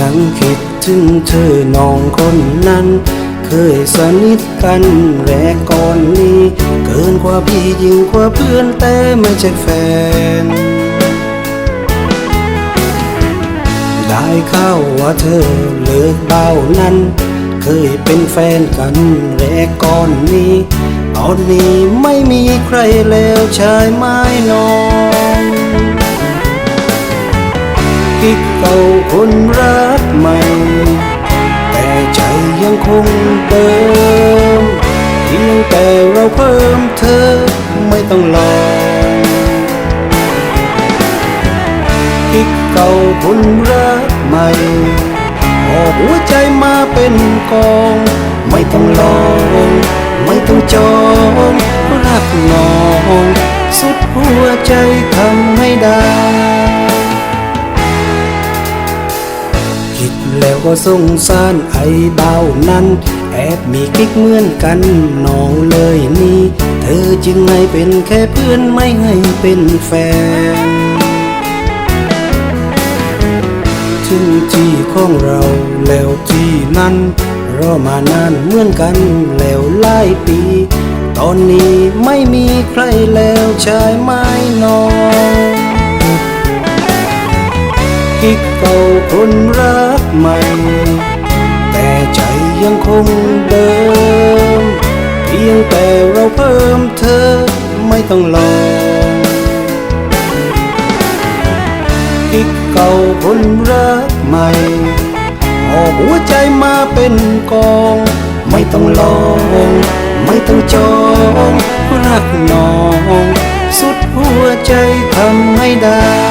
ยังคิดถึงเธอน้องคนนั้น เคยสนิทกันแรกก่อนนี้ เกินกว่าพี่ยิ่งกว่าเพื่อนแต่ไม่ใช่แฟน ได้เข่าว่าเธอเลิกเบานั้น เคยเป็นแฟนกันแรกก่อนนี้ ตอนนี้ไม่มีใครแล้วชายไม้นอน กิ๊กเก่าคนรักใหม่ แต่ใจยังคงเดิมเพียงแต่เราเพิ่มเธอไม่ต้องรอกิ๊กเก่าคนรักใหม่ออกหัวใจมาเป็นกอง ไม่ต้องลองไม่ต้องจองรักน้อง สุดหัวใจทำให้ได้ ก็สงสารไอ้เบานั้นแอบมีกิ๊กเหมือนกันน้องเลยนี่ เธอจึงให้เป็นแค่เพื่อนไม่ให้เป็นแฟน ถึงที่ของเราแล้วที่นั้นรอมานานเหมือนกันแล้วหลายปี ตอนนี้ไม่มีใครแล้วชายไม้นอน คนรักใหม่ แต่ใจยังคงเดิม เพียงแต่เราเพิ่มเธอไม่ต้องรอกิ๊กเก่าคนรักใหม่ออกหัวใจมาเป็นกอง ไม่ต้องลอง ไม่ต้องจองรักน้อง สุดหัวใจทำให้ได้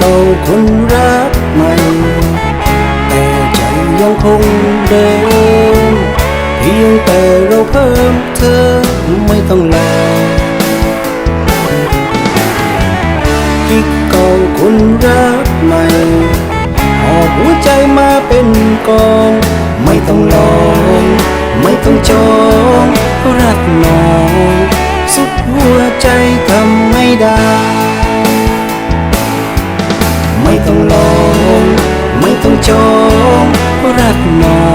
เก่าคนรักใหม่ แต่ใจยังคงเดิมเพียงแต่เราเพิ่มเธอไม่ต้องรอกิ๊กเก่าคนรักใหม่ออกหัวใจมาเป็นกอง ไม่ต้องลองไม่ต้อง ต้องลองไม่ต้องจองรักน้อง